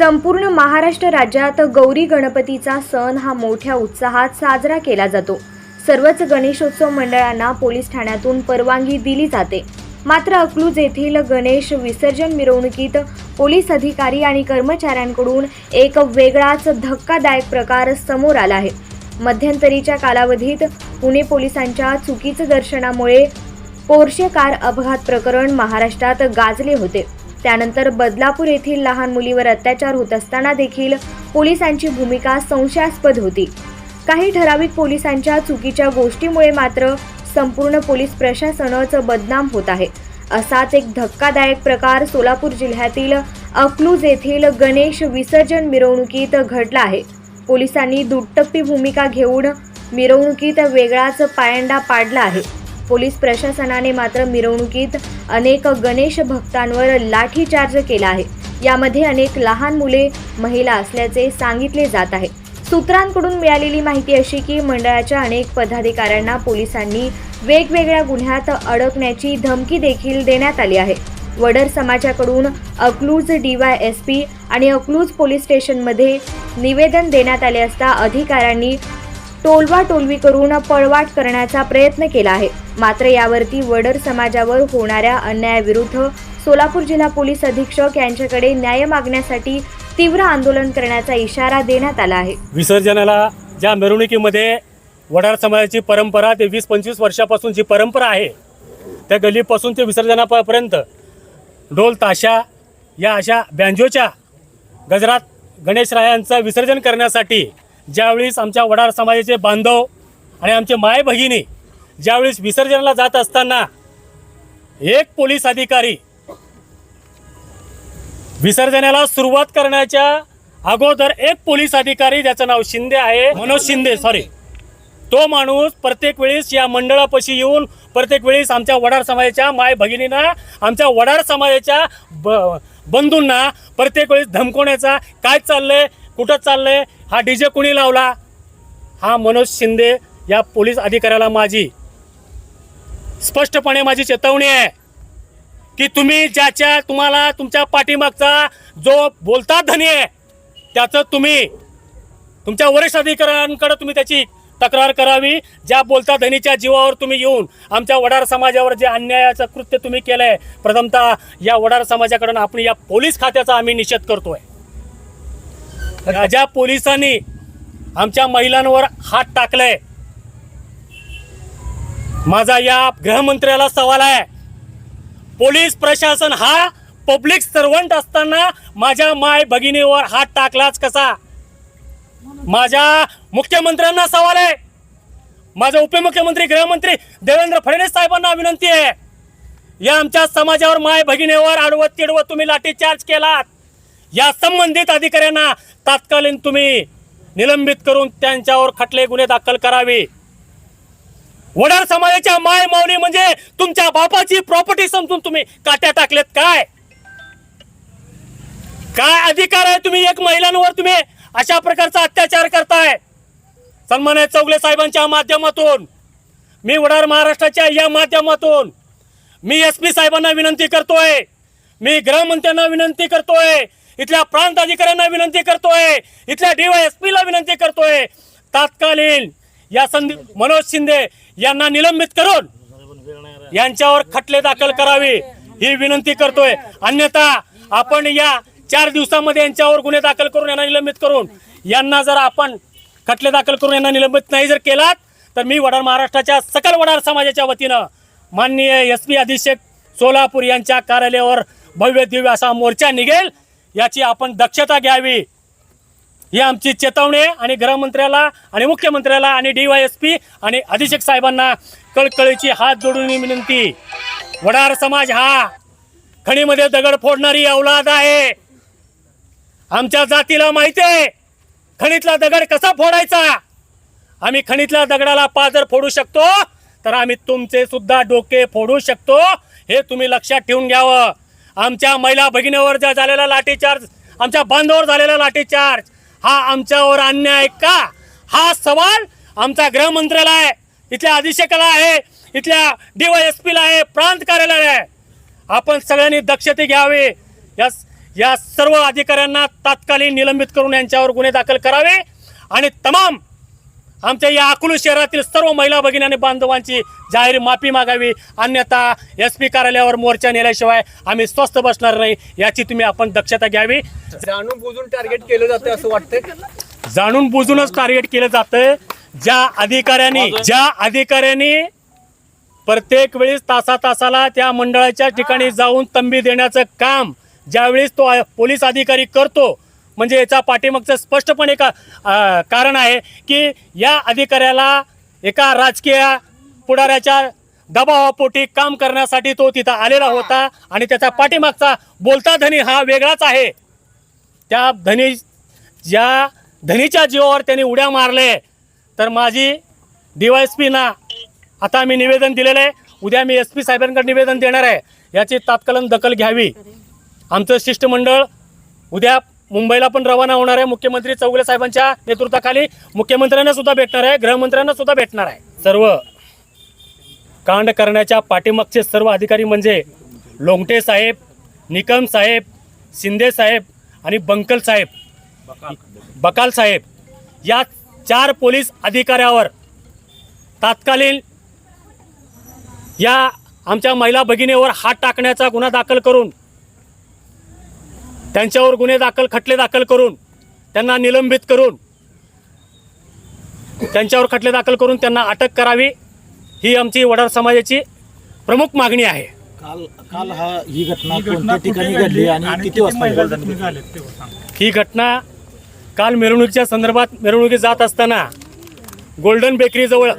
संपूर्ण महाराष्ट्र राज्यात गौरी गणपतीचा सण हा मोठ्या उत्साहात साजरा केला जातो. सर्वच गणेशोत्सव मंडळांना पोलीस ठाण्यातून परवानगी दिली जाते. मात्र अकलूज येथील गणेश विसर्जन मिरवणुकीत पोलीस अधिकारी आणि कर्मचाऱ्यांकडून एक वेगळाच धक्कादायक प्रकार समोर आला आहे. मध्यंतरीच्या कालावधीत पुणे पोलिसांच्या चुकीचं दर्शनामुळे पोर्शे कार अपघात प्रकरण महाराष्ट्रात गाजले होते. त्यानंतर बदलापूर येथील लहान मुलीवर अत्याचार होत असताना देखील पोलिसांची भूमिका संशयास्पद होती. काही ठराविक पोलिसांच्या चुकीच्या गोष्टीमुळे मात्र संपूर्ण पोलीस प्रशासनच बदनाम होत आहे. असाच एक धक्कादायक प्रकार सोलापूर जिल्ह्यातील अकलूज येथील गणेश विसर्जन मिरवणुकीत घडला आहे. पोलिसांनी दुटप्पी भूमिका घेऊन मिरवणुकीत वेगळाच पायंडा पाडला आहे. पोलीस प्रशासनाने मात्र मिरवणुकीत अनेक गणेश भक्तांवर लाठीचार्ज केला आहे. यामध्ये अनेक लहान मुले महिला असल्याचे सांगितले जात आहे. सूत्रांकडून मिळालेली माहिती अशी की मंडळाच्या अनेक पदाधिकाऱ्यांना पोलिसांनी वेगवेगळ्या गुन्ह्यात अडकण्याची धमकी देखील देण्यात आली आहे. वडर समाजाकडून अकलूज डीवाय एस पी आणि अकलूज पोलीस स्टेशनमध्ये निवेदन देण्यात आले असता अधिकाऱ्यांनी टोलवा टोलवी करून पळवाट करण्याचा प्रयत्न केला आहे. मात्र यावरती वडर समाजावर होणाऱ्या अन्यायाविरुद्ध सोलापूर जिल्हा पोलीस अधीक्षक यांच्याकडे न्याय मागण्यासाठी तीव्र आंदोलन करण्याचा इशारा देण्यात आला आहे. विसर्जनाला ज्या मिरवणुकीमध्ये वडार समाजाची परंपरा ते वीस पंचवीस वर्षापासून जी परंपरा आहे त्या गल्लीपासून ते विसर्जनापर्यंत ढोल ताशा या अशा बँजोच्या गजरात गणेशरायांचं विसर्जन करण्यासाठी ज्यावेळेस आमच्या वडार समाजाचे बांधव आणि आमचे माय भगिनी ज्यावेळेस विसर्जनाला जात असताना एक पोलीस अधिकारी विसर्जनाला सुरुवात करण्याच्या अगोदर एक पोलीस अधिकारी ज्याचं नाव शिंदे आहे मनोज शिंदे सॉरी तो माणूस प्रत्येक वेळेस या मंडळापाशी येऊन प्रत्येक वेळेस आमच्या वडार समाजाच्या माय भगिनींना आमच्या वडार समाजाच्या ब बंधूंना प्रत्येक वेळेस धमकवण्याचा काय चाललंय कुठं चाललंय? हा डी जे कुणी लावला? हा मनोज शिंदे या पोलीस अधिकाऱ्याला माझी. स्पष्टपणे माझी चेतावणी आहे. की तुम्ही ज्याच्या तुम्हाला तुमच्या पाठीमागचा जो बोलता धनी आहे त्याचं तुम्ही तुमच्या वरिष्ठ अधिकाऱ्यांकडे तुम्ही त्याची तक्रार करावी. ज्या बोलता धनीच्या जीवावर तुम्ही येऊन आमच्या वडार समाजावर जे अन्यायाचं कृत्य तुम्ही केलं आहे प्रथमतः या वडार समाजाकडून आपण या पोलीस खात्याचा आम्ही निषेध करतोय. ज्या पोलिसांनी आमच्या महिलांवर हात टाकलाय. माझा या गृहमंत्र्याला सवाल आहे. पोलीस प्रशासन हा पब्लिक सर्वंट असताना माझ्या माय भगिनीवर हात टाकलाच कसा? माझ्या मुख्यमंत्र्यांना सवाल आहे. माझा उपमुख्यमंत्री गृहमंत्री देवेंद्र फडणवीस साहेबांना विनंती आहे. या आमच्या समाजावर माय भगिनीवर आडवत तिडवत तुम्ही लाठीचार्ज केलात. या संबंधित अधिकाऱ्यांना तात्कालीन तुम्ही निलंबित करून त्यांच्यावर खटले गुन्हे दाखल करावे. वडार समाजाच्या माय माऊली म्हणजे तुमच्या बापाची प्रॉपर्टी समजून तुम्ही काट्या टाकलेत काय? काय अधिकार आहे तुम्ही एक महिलांवर तुम्ही अशा प्रकारचा अत्याचार करताय? सन्मान चौगले साहेबांच्या माध्यमातून मी वडार महाराष्ट्राच्या या माध्यमातून मी एस पी साहेबांना विनंती करतोय मी गृहमंत्र्यांना विनंती करतोय इथल्या प्रांत अधिकाऱ्यांना विनंती करतोय. इथल्या डीवायएसपी ला विनंती करतोय. तात्कालीन या संधी मनोज शिंदे यांना निलंबित करून यांच्यावर खटले दाखल करावे ही विनंती करतोय. अन्यथा आपण या चार दिवसामध्ये यांच्यावर गुन्हे दाखल करून यांना निलंबित करून यांना जर आपण खटले दाखल करून यांना निलंबित नाही जर केलात तर मी वडार महाराष्ट्राच्या सकल वडार समाजाच्या वतीनं माननीय एस पी अधीक्षक सोलापूर यांच्या कार्यालयावर भव्य दिव्य असा मोर्चा निघेल. याची आपण दक्षता घ्यावी. ही आमची चेतावणी आणि गृहमंत्र्याला आणि मुख्यमंत्र्याला आणि डी वाय एस पी आणि अधीक्षक साहेबांना कळकळीची हात जोडून विनंती. वडार समाज हा खणीमध्ये दगड फोडणारी अवलाद आहे. आमच्या जातीला माहिती आहे खणीतला दगड कसा फोडायचा? आम्ही खणीतल्या दगडाला पाजर फोडू शकतो तर आम्ही तुमचे सुद्धा डोके फोडू शकतो हे तुम्ही लक्षात ठेवून घ्यावं. आमच्या महिला भगिनीवर ज्या झालेला लाठीचार्ज आमच्या बांधवावर झालेला लाठीचार्ज हा आमच्यावर अन्याय आहे का? हा सवाल आमचा गृहमंत्र्याला आहे इथल्या अधीक्षकाला आहे इथल्या डीवायएसपीला आहे प्रांत कार्यालयाला आहे. आपण सगळ्यांनी दक्षते घ्यावी. या या सर्व अधिकाऱ्यांना तात्कालीन निलंबित करून यांच्यावर गुन्हे दाखल करावे आणि तमाम आमच्या या अकलूज शहरातील सर्व महिला भगिनी आणि बांधवांची जाहीर माफी मागावी. अन्यथा एस पी कार्यालयावर मोर्चा नेल्याशिवाय आम्ही स्वस्थ बसणार नाही याची तुम्ही आपण दक्षता घ्यावी. जाणून बुजून टार्गेट केलं जातं असं वाटतंय. जाणून बुजूनच टार्गेट केलं जातं ज्या अधिकाऱ्यांनी ज्या अधिकाऱ्यांनी प्रत्येक वेळेस तासा तासाला त्या मंडळाच्या ठिकाणी जाऊन तंबी देण्याचं काम ज्यावेळेस तो पोलीस अधिकारी करतो म्हणजे याचा पाठीमागचं स्पष्टपणे का कारण आहे की या अधिकाऱ्याला एका राजकीय पुढाऱ्याच्या दबावापोटी काम करण्यासाठी तो तिथं आलेला होता आणि त्याचा पाठीमागचा बोलता धनी हा वेगळाच आहे. त्या धनी ज्या धनीच्या जीवावर त्यांनी उड्या मारले तर माझी डी ना आता मी निवेदन दिलेलं आहे. उद्या मी एस पी साहेबांकडे निवेदन देणार आहे. याची तात्कालीन दखल घ्यावी. आमचं शिष्टमंडळ उद्या मुंबईला पण रवाना होणार आहे. मुख्यमंत्री चौगले साहेबांच्या नेतृत्वाखाली मुख्यमंत्र्यांना सुद्धा भेटणार आहे. गृहमंत्र्यांना सुद्धा भेटणार आहे. सर्व कांड करण्याच्या पाठीमागचे सर्व अधिकारी म्हणजे लोंगटे साहेब निकम साहेब शिंदे साहेब आणि बंकल साहेब बकाल साहेब या चार पोलीस अधिकाऱ्यावर तात्कालीन या आमच्या महिला भगिनीवर हात टाकण्याचा गुन्हा दाखल करून त्यांच्यावर गुन्हे दाखल खटले दाखल करून त्यांना निलंबित करून त्यांच्यावर खटले दाखल करून त्यांना अटक करावी ही आमची वडार समाजाची प्रमुख मागणी आहे. काल काल हा ही घटना कोणत्या ठिकाणी घडली आणि किती वाजता घडली? ही घटना काल मिरवणुकीच्या संदर्भात मिरवणुकीत जात असताना गोल्डन बेकरी जवळ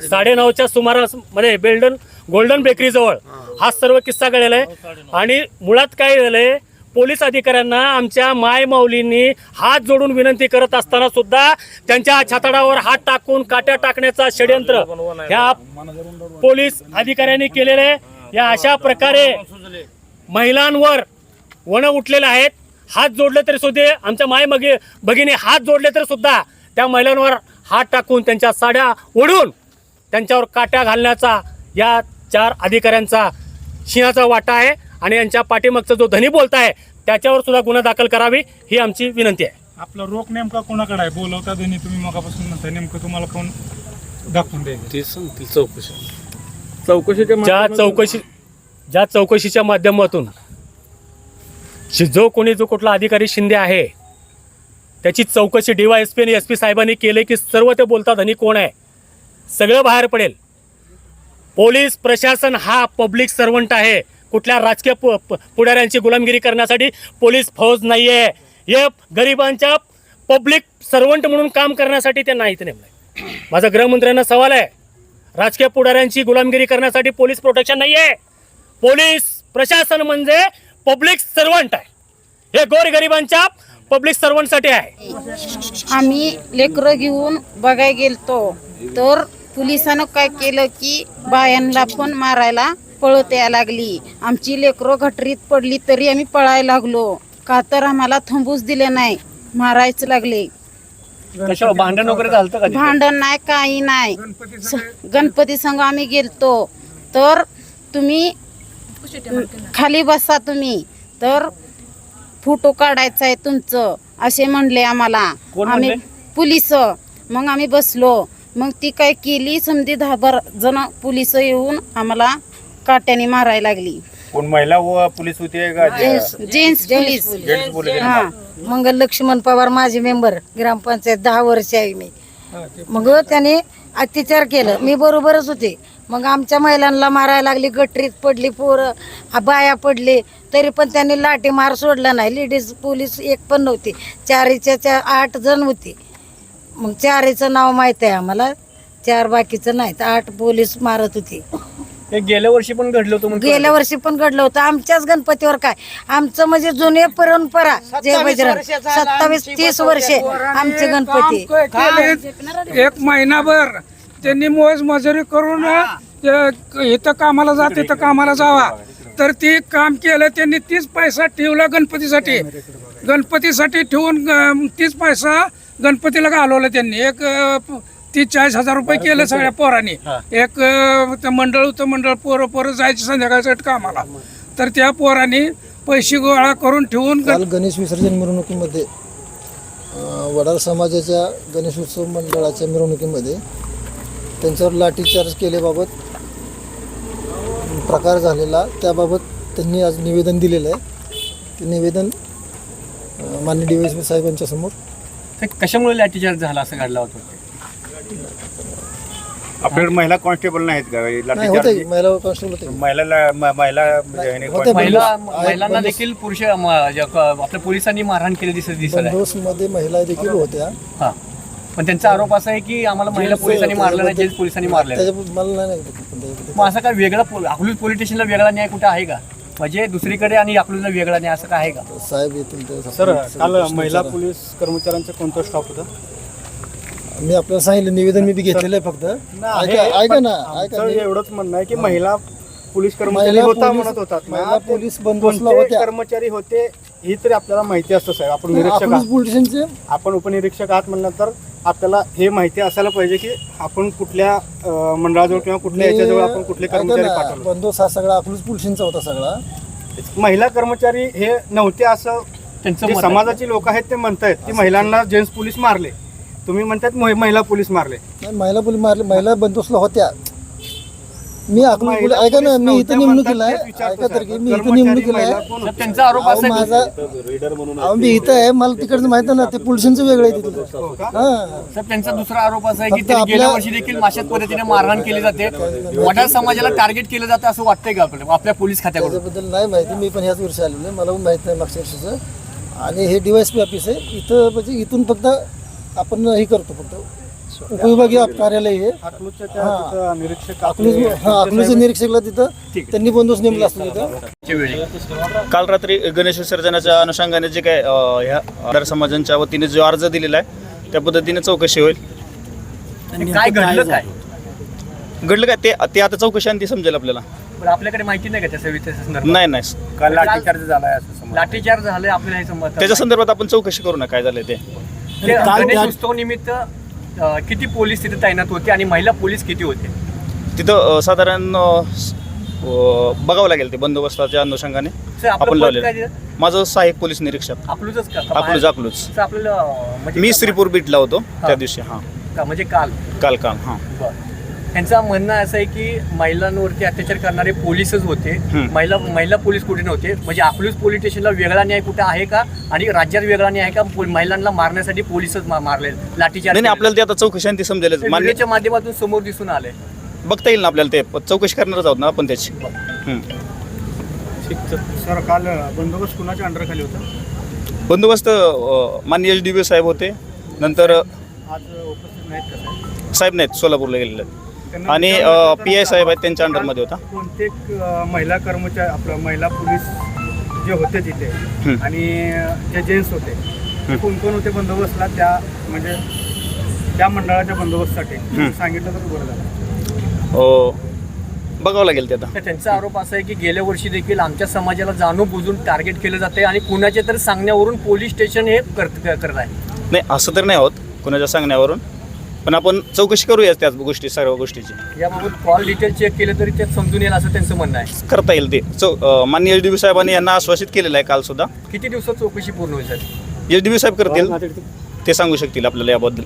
साडेनऊच्या सुमारासमध्ये बेल्डन गोल्डन बेकरी जवळ हा सर्व किस्सा घडलेला आहे. आणि मुळात काय झालंय पोलीस अधिकाऱ्यांना आमच्या माय माऊलींनी हात जोडून विनंती करत असताना सुद्धा त्यांच्या छाताडावर हात टाकून काट्या टाकण्याचा षडयंत्र ह्या पोलीस अधिकाऱ्यांनी केलेले आहे. या अशा प्रकारे महिलांवर वणं उठलेले आहेत हात जोडले तरी सुद्धा आमच्या माय मगे भगिनी हात जोडले तरी सुद्धा त्या महिलांवर हात टाकून त्यांच्या साड्या ओढून त्यांच्यावर काट्या घालण्याचा या चार अधिकाऱ्यांचा सिंहाचा वाटा आहे आणि यांच्या पाठीमागचा जो धनी बोलत आहे त्याच्यावर सुद्धा गुन्हा दाखल करावी ही आमची विनंती आहे. आपला रोख नेमका कोणाकडे आहे? बोलवता त्यांनी तुम्ही मगापासून म्हणताय नेमकं तुम्हाला कोण दाखवून द्यायचं ते सांगतील चौकशी. चौकशीच्या ज्या माध्यमातून- चौकशी ज्या चौकशीच्या माध्यमातून शि- जो कोणी जो कुठला अधिकारी शिंदे आहे त्याची चौकशी डी वाय एस पी आणि एस पी साहेबांनी केले की सर्व ते बोलतात आणि कोण आहे सगळं बाहेर पडेल. पोलीस प्रशासन हा पब्लिक सर्वंट आहे. कुठल्या राजकीय पु- प- पुढाऱ्यांची गुलामगिरी करण्यासाठी पोलीस फौज नाही आहे हे गरिबांच्या पब्लिक सर्वंट म्हणून काम करण्यासाठी ते नाही इथे माझा गृहमंत्र्यांना सवाल आहे. राजकीय पुढाऱ्यांची गुलामगिरी करण्यासाठी पोलीस प्रोटेक्शन नाही आहे पोलीस प्रशासन म्हणजे पब्लिक सर्वंट आहे. हे गोरगरिबांच्या पब्लिक सर्वंटसाठी आहे. आम्ही लेकरं घेऊन बघायला गेलतो. तर पोलिसानं काय केलं की बायांना पण मारायला पळत यायला लागली. आमची लेकरं घटरीत पडली तरी आम्ही पळायला लागलो. का तर आम्हाला थांबूच दिले नाही. मारायच लागले. कशावर? भांडण वगैरे झालं का तिथे? भांडण नाही काही नाही. स- गणपती संघ आम्ही गेलतो. तर तुम्ही खाली बसा तुम्ही. तर फोटो काढायचा आहे तुमचं असे म्हणले आम्हाला. कोण आम्ही? पोलीस. मग आम्ही बसलो. मग ती काय केली? समधी दहा बारा जण पोलीस येऊन आम्हाला काट्याने मारायला लागली. कोण महिला व पोलीस होती का gents gents police. Gents police हा. मंगल लक्ष्मण पवार माझे मेंबर ग्रामपंचायत दहा वर्ष आहे मी. मग त्याने अत्याचार केलं. मी बरोबरच होते. मग आमच्या महिलांना मारायला लागली गटरीत पडली पोरं आ, बाया पडले. तरी पण त्यांनी लाठी मार सोडला नाही. लेडीज पोलीस एक पण नव्हती. चारीच्या चार आठ जण होते. मग चारीचं नाव माहीत आहे आम्हाला. चार बाकीचं नाही तर आठ पोलीस मारत होते. हे गेल्या वर्षी पण घडलं होतं म्हणून गेल्या वर्षी पण घडलं होतं. आमच्याच गणपतीवर काय? आमचं म्हणजे जुने परंपरा. जय बजरंग. सत्तावीस तीस वर्षे आमचे गणपती. एक महिनाभर त्यांनी मोज मजुरी करून इथं कामाला जात इथं कामाला जावा. तर ते काम केलं त्यांनी तीच पैसा ठेवला गणपतीसाठी. गणपतीसाठी ठेवून तीच पैसा गणपतीला घालवला त्यांनी. एक तीस चाळीस हजार रुपये केले सगळ्या पोरांनी. एक अ, मंडळ होतं मंडळ पोरं पोरं जायचे संध्याकाळसाठी कामाला तर त्या पोरांनी पैसे गोळा करून ठेवून काल गणेश विसर्जन मिरवणुकीमध्ये अं, वडार समाजाच्या गणेशोत्सव मंडळाच्या मिरवणुकीमध्ये त्यांच्यावर लाठीचार्ज केल्याबाबत प्रकार झालेला. त्याबाबत त्यांनी आज निवेदन दिलेलं आहे. ते निवेदन अं, माननीय डी एस पी साहेबांच्या समोर. कशामुळे लाठीचार्ज झाला असं घडला होता? आपल्याकडे महिला कॉन्स्टेबल नाहीत का? नाही लाठीचार्ज होते महिला कॉन्स्टेबल होते महिलाला म- महिला म्हणजे होते महिला बंदोबस्त- महिलांना देखील पुरुष म, ज- क- आपल्या पोलिसांनी मारहाण केली दिसत दिसत आहे बंदोबस्तमध्ये महिला देखील होत्या. हा. पण त्यांचा आरोप असा आहे की आम्हाला महिला पोलिसांनी मारलं नाही जेंट्स पोलिसांनी मारलं नाही. मला नाही नाही पण त्याच्याबद्दल- मग असं काय वेगळा पो- अकलूज पोलीस स्टेशनला वेगळा न्याय कुठे आहे का? म्हणजे दुसरीकडे आणि अकलूजला वेगळा न्याय असं काय आहे का? साहेब येतील ते सर काल महिला. पोलीस कर्मचाऱ्यांचा कोणता स्टॉप होता? मी आपल्याला सांगितलं निवेदन मी बी घेतलेलं आहे फक्त. ऐका ऐका ना ऐका मी- एवढंच म्हणणं आहे की महिला पोलीस कर्मचारी महिला होता पोलीस- म्हणत होतात महिला ते पोलीस कोणते होत्या. कर्मचारी होते ही तरी आपल्याला माहिती असतं साहेब. आपण निरीक्षक आहात. आपण उपनिरीक्षक आहात म्हणलं तर आपल्याला हे माहिती असायला पाहिजे की आपण कुठल्या अं, मंडळाजवळ किंवा कुठल्या याच्याजवळ आपण कुठले ऐका कर्मचारी ना, पाठवले. बंदोबस्त हा सगळा अकलूज पोलिसांचा होता सगळा. महिला कर्मचारी हे नव्हते असं जे. समाजाची लोक आहेत ते म्हणतायत की महिलांना जेंट्स पोलीस मारले. तुम्ही म्हणतात महि- महिला पोलीस मारले. नाही, महिला पोलीस मारले महिला बंदोबस्तला होत्या. मी महिला पोलीस ऐका ना मी इथं नेमणूक केला ऐका तर. की मी इथं नेमणूक केला? त्यांचा आरोप असा आहे माझा अहो मी इथं आहे मला तिकडचं माहीत ना ते पोलिसांचं वेगळं आहे तिथं. हो? हा. तर त्यांचा दुसरा आरोप असा आहे की फक्त त्यांनी गेल्या आपल्या- वर्षी देखील माशात पद्धतीने मारहाण केली जाते. वडार समाजाला टार्गेट केलं जातं असं वाटतंय का आपल्याला? आपल्या पोलीस खात्याकडून? त्याच्याबद्दल नाही माहिती मी पण ह्याच वर्षी आलेलो आहे मला पण माहीत नाही मागच्या वर्षीचं. आणि हे डीवायस पी ऑफिस आहे इथं म्हणजे इथून फक्त आपण हे करतो फक्त. उपविभागीय कार्यालय हे. हा. तिथं निरीक्षक अकलूज आपले- हा अकलूजच्या निरीक्षकला तिथं त्यांनी बंदोबस्त नेमला असतो तिथं. काल रात्री गणेश विसर्जनाच्या अनुषंगाने जे काय अ, ह्या आधार समाजांच्या वतीने जो अर्ज दिलेला आहे त्या पद्धतीने चौकशी होईल. आणि काय घडलं काय? घडलं काय? ते ते आता चौकशी आणि ती समजेल आपल्याला. पण आपल्याकडे माहिती नाही का त्या सविते संदर्भात? नाही नाही. काल लाठीचार्ज झालाय असं समजलं. लाठीचार्ज झाले आपल्याला हे समजतं त्याच्या संदर्भात आपण चौकशी करू ना काय झालं ते. ते गणेश उत्सव निमित्त किती पोलीस तिथे तैनात होते आणि महिला पोलीस किती होते? तिथं अ, साधारण अ, स- अ, बघावं लागेल ते बंदोबस्ताच्या अनुषंगाने. सर, आपलं आपण पद लावलेलं? माझं सहाय्यक पोलीस निरीक्षक. अकलूजच का? का अकलूज बाहेर? अकलूज. सर, आपल्याला अं, म्हणजे मी श्रीपूर बीटला होतो. त्या दिवशी हां. का- म्हणजे काल? काल काल हां. बरं. त्यांचं म्हणणं असं आहे की महिलांवरती अत्याचार करणारे पोलीसच होते. महिला महिला पोलीस कुठे नव्हते? म्हणजे अकलूज पोलीस स्टेशनला वेगळा न्याय कुठे आहे का? आणि राज्यात वेगळा न्याय आहे का? पो- महिलांना मारण्यासाठी पोलीसच मा- मारले लाठीचार्ज नाही नाही केले. आपल्याला ते आता चौकशी आणि ती समजेल मान्य व्हिडिओच्या माध्यमातून समोर दिसून आले. बघता येईल ना आपल्याला ते. चौकशी करणारच आहोत ना आपण त्याची. हं. सर काल बंदोबस्त कुणाच्या अंडर खाली होता? बंदोबस्त अ, माननीय एच डी बी साहेब होते. नंतर अ, आज उपस्थित नाहीत का साहेब? साहेब नाहीत सोलापूरला गेलेले. आहेत. आणि पी आय साहेब आहेत त्यांच्या अंडरमध्ये होता. कोणते महिला कर्मचारी आपलं महिला पोलीस जे होते तिथे हं. आणि जे जेंट्स होते ते कोण कोण होते बंदोबस्तला त्या म्हणजे त्या मंडळाच्या बंदोबस्तसाठी. सांगितलं तर बरं झालं. अ, बघावं लागेल ते आता. त्यांचा आरोप असा आहे की गेल्या वर्षी देखील आमच्या समाजाला जाणून बुजून टार्गेट केलं जाते आणि कुणाच्या तरी सांगण्यावरून पोलीस स्टेशन हे करत करत आहे. नाही असं तर नाही होत. कोणाच्या सांगण्यावरून? पण आपण चौकशी करूया त्याच गोष्टी सर्व गोष्टीची. याबाबत कॉल डिटेल चेक केले तरी ते समजून येईल असं त्यांचं म्हणणं आहे. करता येईल ते. चौ अ, माननीय एच डी बी साहेबांनी यांना आश्वासित केलेलं आहे काल सुद्धा. किती दिवसात चौकशी पूर्ण होईल एच डी बी साहेब करतील. ते सांगू शकतील आपल्याला याबद्दल.